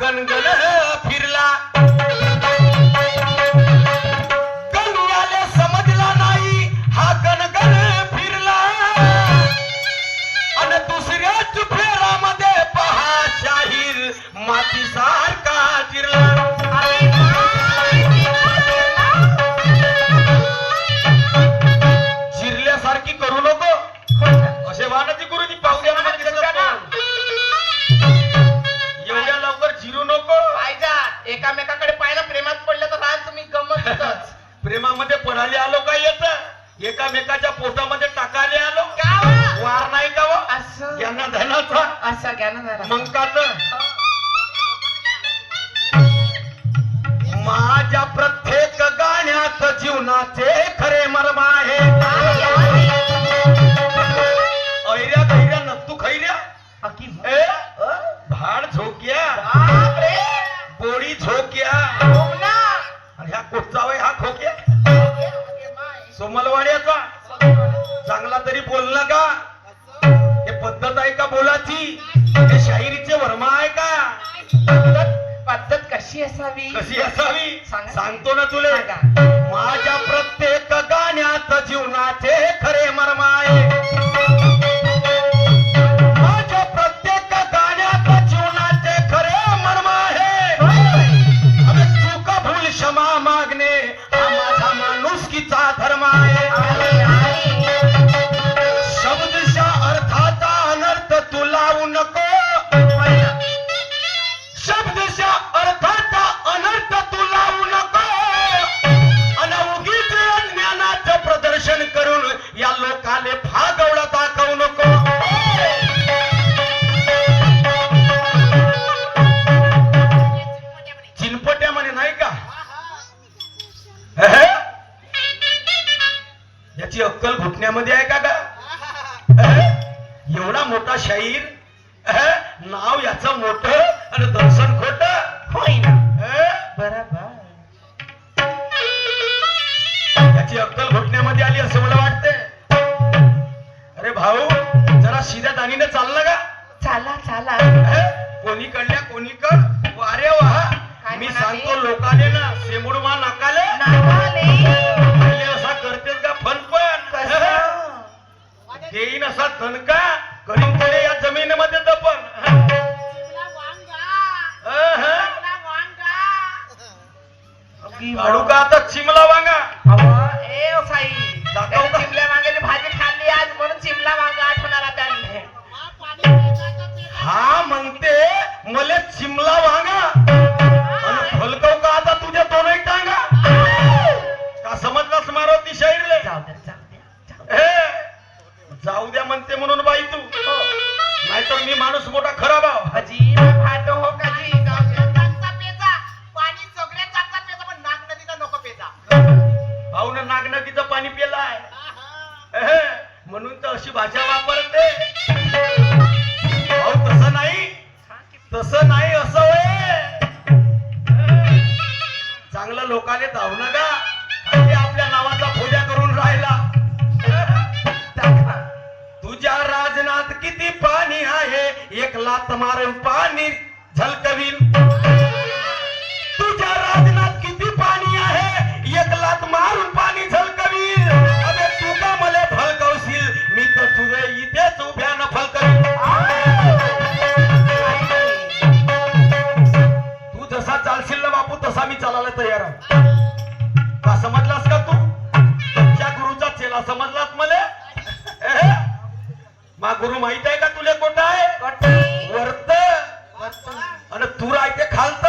கண்களே माझ्या प्रत्येक गाण्यात जीवनाचे खरे मर्म आहे ऐऱ्या धैर्या न तू खैर्या भाड झोक्या. बोडी झोक्या. ह्या कुठचा वय हा खोक्या. सोमलवाड्याचा. चांगला तरी बोल ना का? असावी? कशी असावी? सांगतो ना तुला. सांगतो लोकाले ना सेमुडमा नाकाले? असा करतेस का फन पण? देईन असा धनका करीन तरी या जमिनीमध्ये दपन काढू आता चिमला वांगा? ए साई. दाखव चिमल्या वांग्याची भाजी खाल्ली आज म्हणून चिमला वांगा आठवणारा त्याने. हा म्हणते मले चिमला वांगा. मोठा खराब भाजी पाणी म्हणून तर अशी भाषा वापरते. भाऊ तसं नाही. तस नाही असं चांगलं लोकांनी धावू नका आपल्या नावाचा पूजा करून राहिला. अल्लाह तुम्हारे पाणी झलकवीन. तुझ्या राजनात किती पाणी आहे? मारून पाणी तू का मला फलकवशील मी तर तुझे इथेच उभ्यानं फलकवीन तू जसा चालशील ना बापू तसा मी चालायला तयार आहे. का समजलास का तू? तुमच्या गुरुचा चेला समजलास मला? मा गुरु माहीत आहे का तुला कोटा आहे? वरत. आणि तू राहते खालत.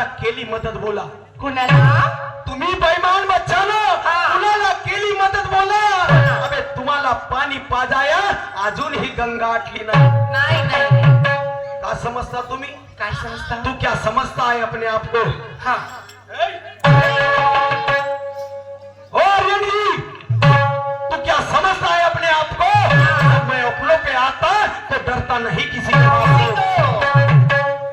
कुणाला केली मदत बोला. कुणाला? तुम्ही बैमान बच्चानो हा. कुणाला केली मदत बोला. अबे तुम्हाला पाणी पाजाया अजूनही गंगा आटली नाही. नाही. का समजता तुम्ही? काय समजता? तू क्या समझता है अपने आप को? हा. ओ रेडी तू क्या समझता है अपने आप को? जब मैं अपनों पे आता तो डरता नहीं किसी के को।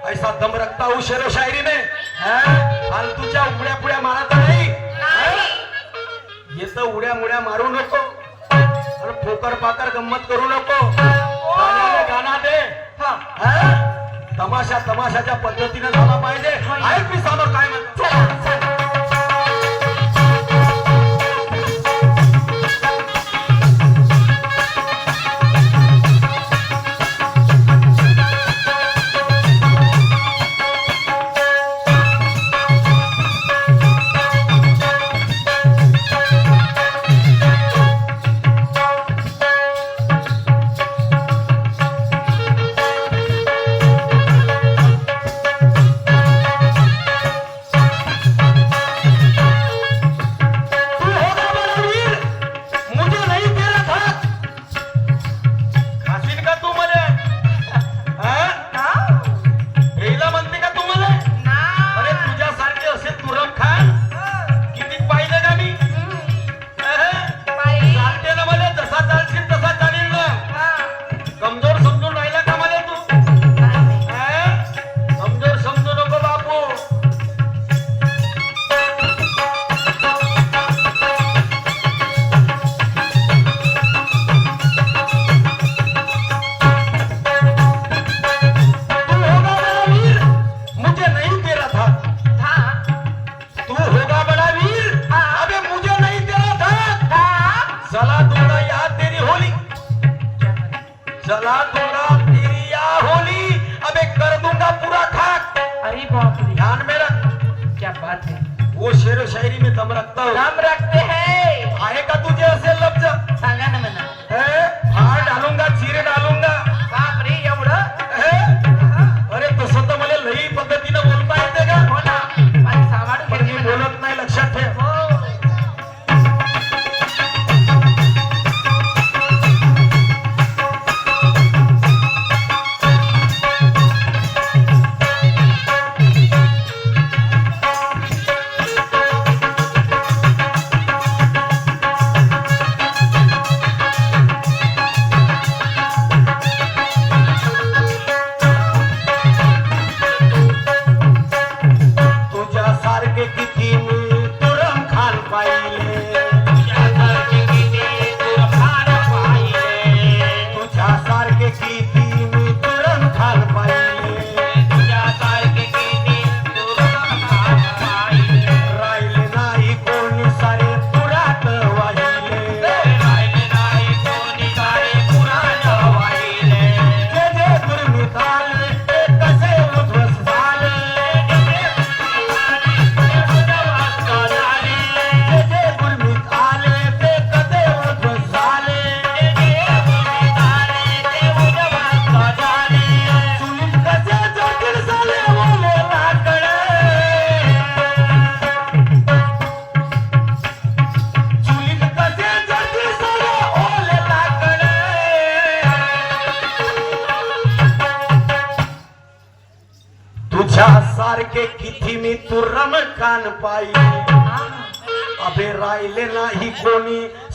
ऐसा दम रखता हूँ शेर शायरी में। हैं? फालतूच्या उड्या पुड्या मारत नाही। येतं उड्या मुड्या मारू नको। आणि पोकर पाकर गंमत करू नको। गाणा दे? तमाशा तमाशाच्या पद्धतीने झाला पाहिजे। ऐक मी समोर काय म्हणतो?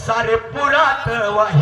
सारे पुरात वाही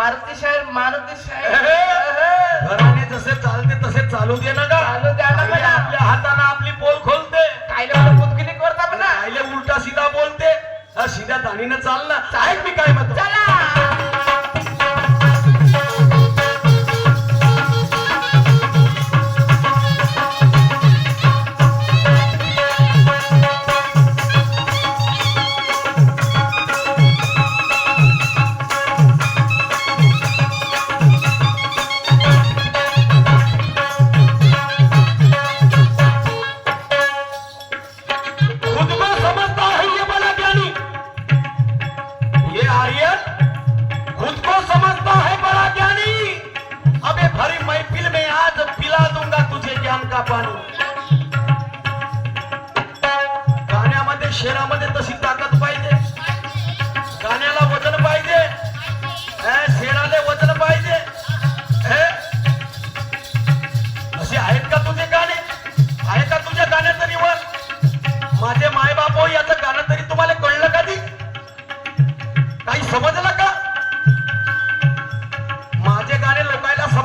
मारुती शाहीर मारुती शाहीर. घराने जसे चालते तसे चालू दे ना गा. चालू द्या ना आपल्या हाताने आपली बोल खोलते. कायले मला मुतकिली करता पण उलटा सीधा बोलते. हा सीधा दाणीनं चाल ना. ऐक मी काय म्हणतो. चला.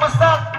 What's up?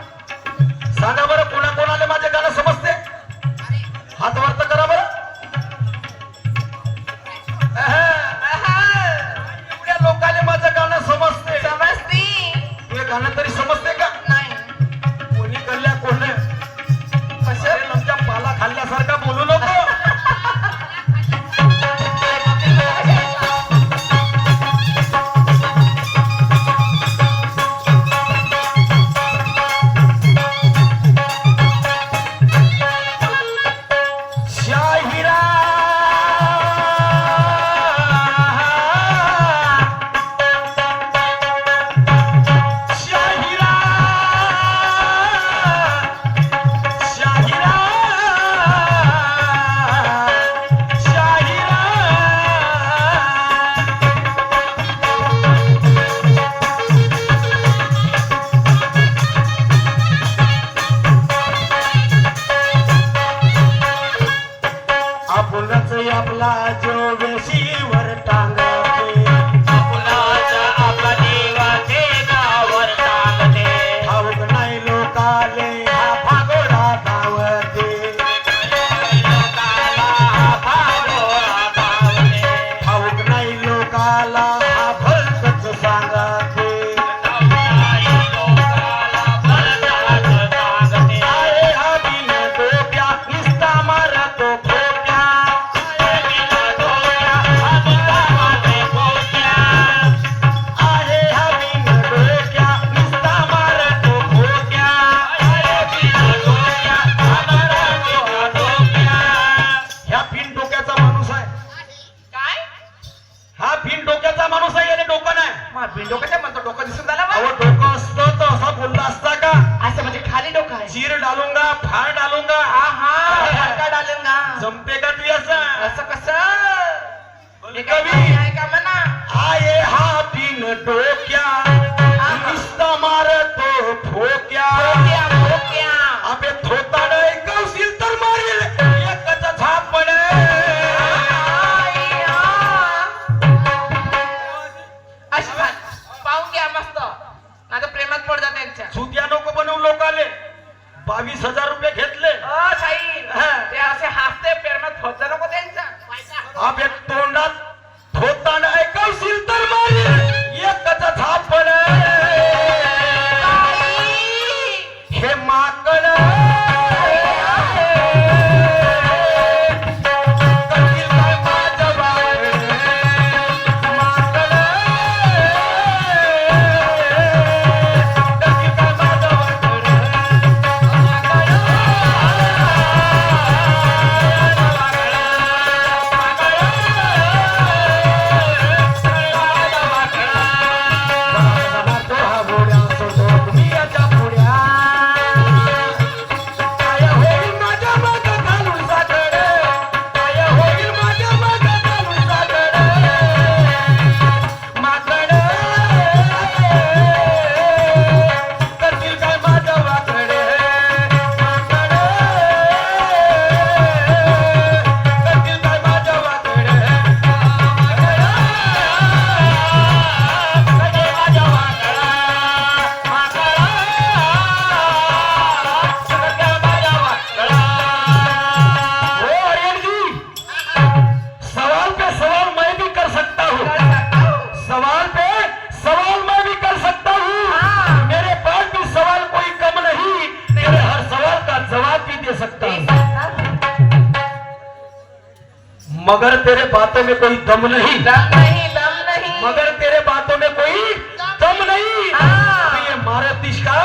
दम नहीं दम नहीं दम नहीं मगर तेरे बातों में कोई दम नहीं हाँ। तो ये मारतीश का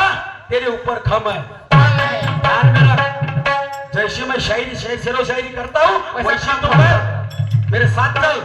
तेरे ऊपर खम है जैसे मैं शायरी शेर शायरी करता हूँ वैसे तुम तो मेरे साथ चल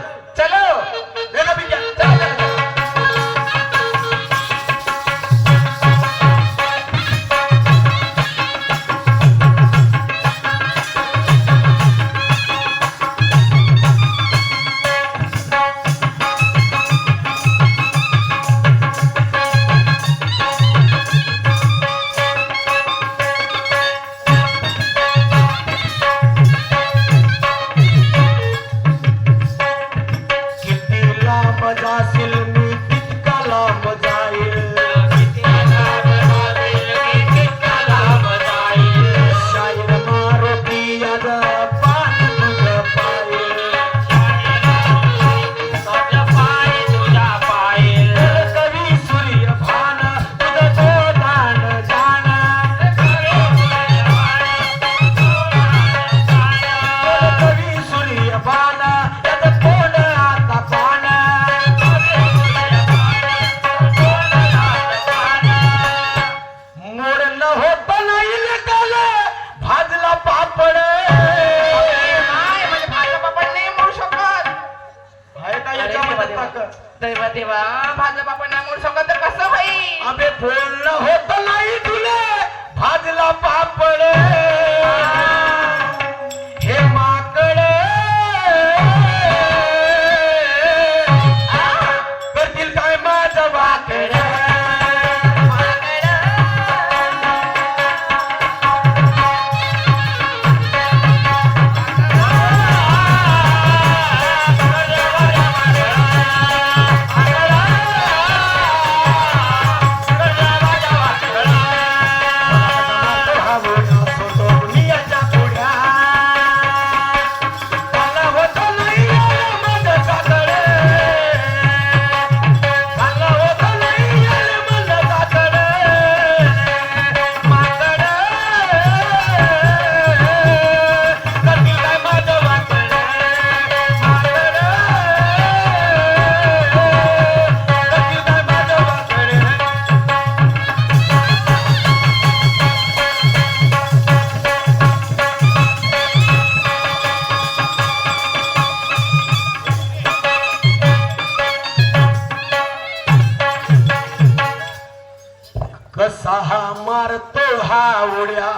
कसा हा मारतो हा उड्या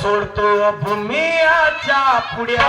सोडतो भूमियाच्या पुड्या.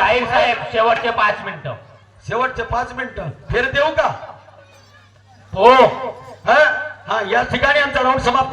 शाहीर साहेब शेवटचे पाच मिनिटं. शेवटचे पाच मिनिटं. फेर देऊ का? हो. हा? हा या ठिकाणी आमचा राऊंड समाप्त